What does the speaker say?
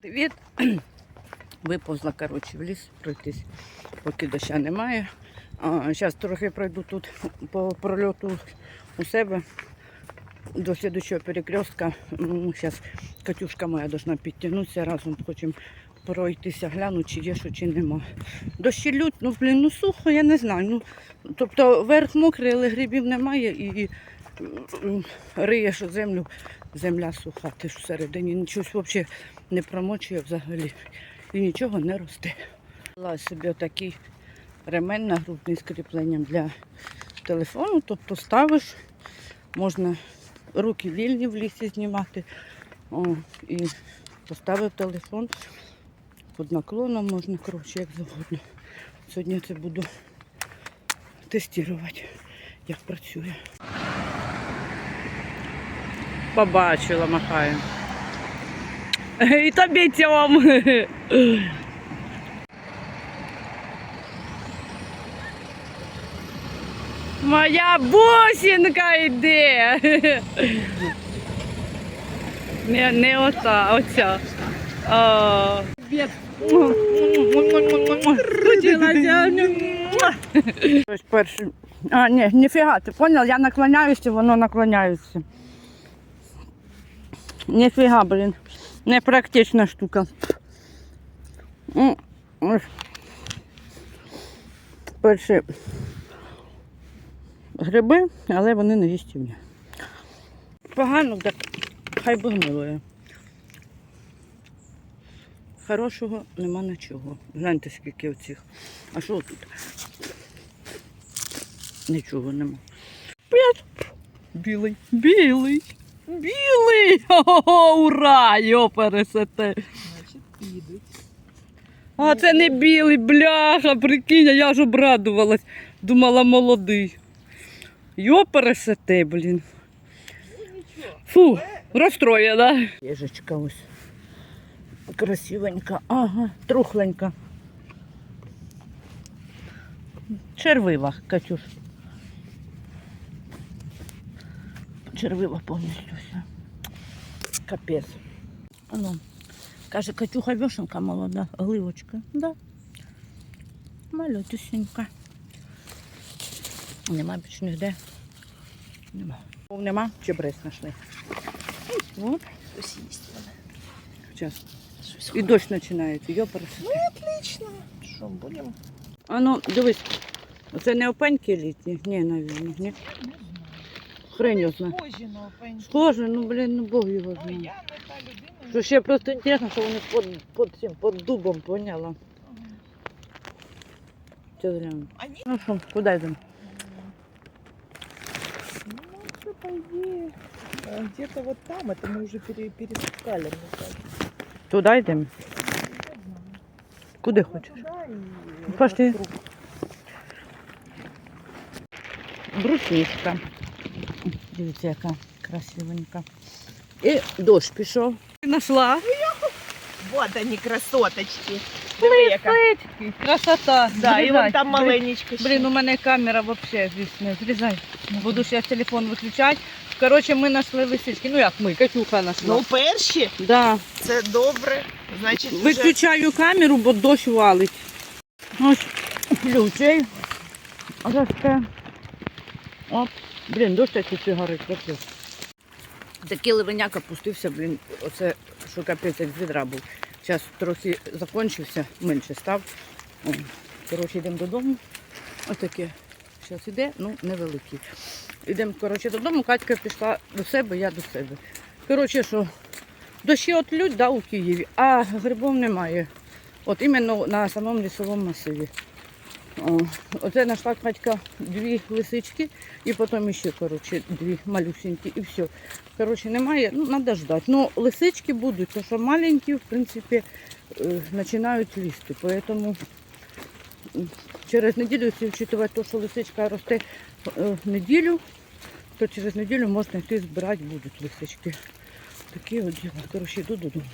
Привіт. Виповзла, коротше, в ліс пройтись, поки доща немає. Зараз трохи пройду тут по прольоту у себе до слідчого перекрестка. Зараз Катюшка моя должна підтягнутися разом, хочемо пройтися, глянути, чи є що, чи нема. Дощі лють, ну блін, ну сухо, я не знаю. Ну, тобто верх мокрий, але грибів немає і риєш землю, земля суха, ти ж всередині нічого взагалі не промочує взагалі і нічого не росте. Взяла собі отакий ремень нагрудний з кріпленням для телефону, тобто ставиш, можна руки вільні в лісі знімати. О, і поставив телефон під наклоном, можна коротше, як завгодно. Сьогодні це буду тестувати, як працює. Побачила, махаю. І тобі цьому. Моя бусинка йде. Не, не ота, оця. О. Перший. А, ні, ніфіга, ти понял? Я наклоняюся, воно наклоняється. Ніфіга, блін. Непрактична штука. Перші гриби, але вони не їстівні. Погано, так хай би гнилує. Хорошого нема нічого. Гляньте, скільки оцих. А що тут? Нічого нема. П'ять. Білий. Білий. Білий! О, ура! Йо пересете. Значить, підуть. А це не білий, бляха, прикинь, а я ж обрадувалась. Думала молодий. Йо пересете, блін. Фу, розстроєна. Єжечка ось. Красивенька, ага, трухленька. Червива, Катюш. Червива повністю вся. Капець. Ану. Каже, Катюха вишенка молода, гливочка. Да. Малютюсенька. Нема більш ніде. Нема. Нема, чи брес знайшли. Їсть зараз. І дощ починається. Йоперс. Отлично. Що, будемо? А ну, дивись. Це не опеньки літні? Ні, навіть, ні Не знаю. Хрень його знає. Схожі на опеньки. Схоже, ну, блін, ну Бог його Ну, знає. я не та людина. Що ще просто інтересно, що вони під, під, цим, під дубом, поняла? Ага. Це зря. А ні. Ну що, куди йдемо? Ну, вообще, по идее, э, где-то вот там, это мы уже пере, перескакали, мне кажется. Туди йдемо? Не знаю. Куди Ну, хочеш? туда и Ну, пошли. вокруг. Брусничка. Дивіться, яка красивенька. І дощ пішов. Нашла. Вот они, красоточки. Диви, яка. Красота. Да, і Зрізай. вон там маленечка ще. Блін, у мене камера взагалі, звісно, зрізай. Буду зараз телефон виключати. Коротше, ми знайшли лисички. Ну як ми, Катюха знайшла. Ну, перші, да. це добре. Значить, вже... Виключаю камеру, бо дощ валить. Ось ключей. Росте. Оп. Блін, дощ такий цигарить, капець. Такий ливеняк опустився, блін, оце що капець як з відра був. Зараз трохи закінчився, менше став. Коротше, йдемо додому. Отаке. Зараз іде, ну невеликий. Йдемо коротше, додому, Катька пішла до себе, я до себе. Коротше, що Дощі от лють, да, у Києві, а грибов немає. От іменно на самому лісовому масиві. О, оце знайшла Катька дві лисички і потім ще коротше, дві малюсенькі і все. Коротше, немає, ну треба ждати. Ну, лисички будуть, тому що маленькі, в принципі, е, починають лізти. Поэтому через неділю, якщо вчитувати те, що лисичка росте е, неділю, то через неділю можна йти збирати будуть лисички. Такі от діла. Коротше, йду додому.